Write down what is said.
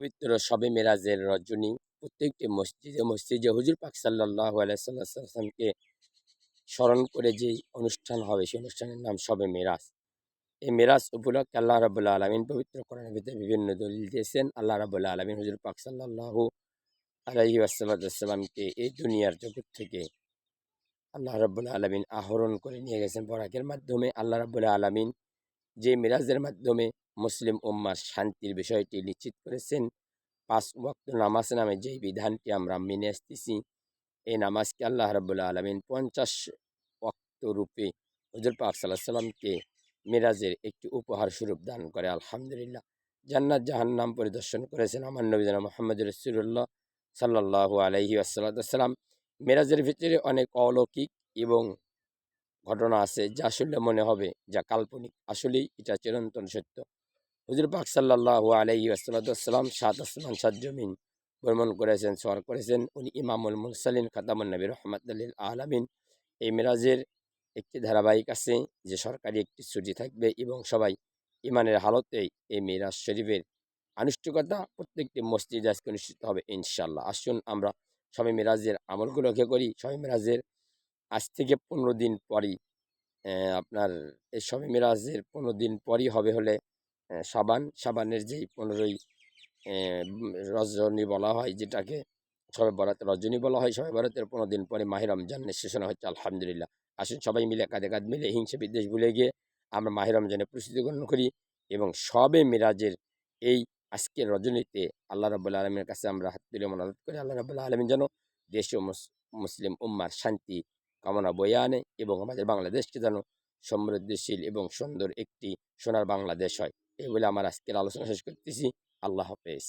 পবিত্র সবে মেরাজের রজনী প্রত্যেকটি মসজিদে মসজিদে হুজুর পাক সাল্লাহ আলাইসাল্লামকে স্মরণ করে যেই অনুষ্ঠান হবে, সেই অনুষ্ঠানের নাম সবে মেরাজ। এই মেরাজ উপলক্ষে আল্লাহ রাবুল্লাহ আলমিন পবিত্র কোরআনের ভিতরে বিভিন্ন দলিল দিয়েছেন। আল্লাহ রাবুল্লাহ আলমিন হুজুর পাক সাল্লাহু আলহি আসাল্লামকে এই দুনিয়ার জগৎ থেকে আল্লাহ রাবুল্লাহ আলমিন আহরণ করে নিয়ে গেছেন বরাকের মাধ্যমে। আল্লাহ রাবুল্লাহ আলমিন যে মিরাজের মাধ্যমে মুসলিম উম্মার শান্তির বিষয়টি নিশ্চিত করেছেন। পাঁচ ওয়াক্ত নামাজ নামে যেই বিধানটি আমরা মেনে আসতেছি, এই নামাজকে আল্লাহ রাবুল্লাহ আলমিন পঞ্চাশ ওয়াক্ত রূপে হজর পাক সাল্লাহ সাল্লামকে মিরাজের একটি উপহার স্বরূপ দান করে, আলহামদুলিল্লাহ। জান্নাত জাহান্নাম পরিদর্শন করেছেন আমার নবীজানা মোহাম্মদ রসুল্লাহ সাল্লাহ আলহি আসাল্লাম মেরাজের ভিতরে অনেক অলৌকিক এবং ঘটনা আছে যা আসলে মনে হবে, যা কাল্পনিক। আসলেই এটা চিরন্তন সত্য। হুজুর পাক সাল্লাহ আলহি আসাল্লাম সাত আসমান, সাত জমিন ভ্রমণ করেছেন সর করেছেন। উনি ইমামুল মুরসালিন খাতামুল নবী রহমতুল্লিল আলমিন। এই মিরাজের একটি ধারাবাহিক আছে, যে সরকারি একটি ছুটি থাকবে এবং সবাই ইমানের হালতেই এই মিরাজ শরীফের আনুষ্ঠানিকতা প্রত্যেকটি মসজিদ আজকে অনুষ্ঠিত হবে ইনশাল্লাহ আসুন আমরা সবাই মিরাজের আমলগুলোকে করি। সবাই মিরাজের আজ থেকে পনেরো দিন পরই আপনার এই সবাই মিরাজের পনেরো দিন পরই হবে হলে সাবান, সাবানের যেই পনেরোই রজনী বলা হয় যেটাকে সবাই বরাতে, রজনী বলা হয় সবাই বরাতের পনেরো দিন পরে মাহির রমজানের শেষণ হচ্ছে, আলহামদুলিল্লাহ। আসুন সবাই মিলে কাঁধে কাঁধ মিলে হিংসে বিদ্বেষ ভুলে গিয়ে আমরা মাহির রমজানের প্রস্তুতি গ্রহণ করি এবং সবে মিরাজের এই আজকের রজনীতে আল্লাহ রবুল্লা আলমের কাছে আমরা হাত তুলে মনাদত করি, আল্লাহ রবুল্লা আলমিন যেন দেশ ও মুসলিম উম্মার শান্তি কামনা বয়ে আনে এবং আমাদের বাংলাদেশকে যেন সমৃদ্ধিশীল এবং সুন্দর একটি সোনার বাংলাদেশ হয়। এই বলে আমার আজকের আলোচনা শেষ করতেছি। আল্লাহ হাফেজ।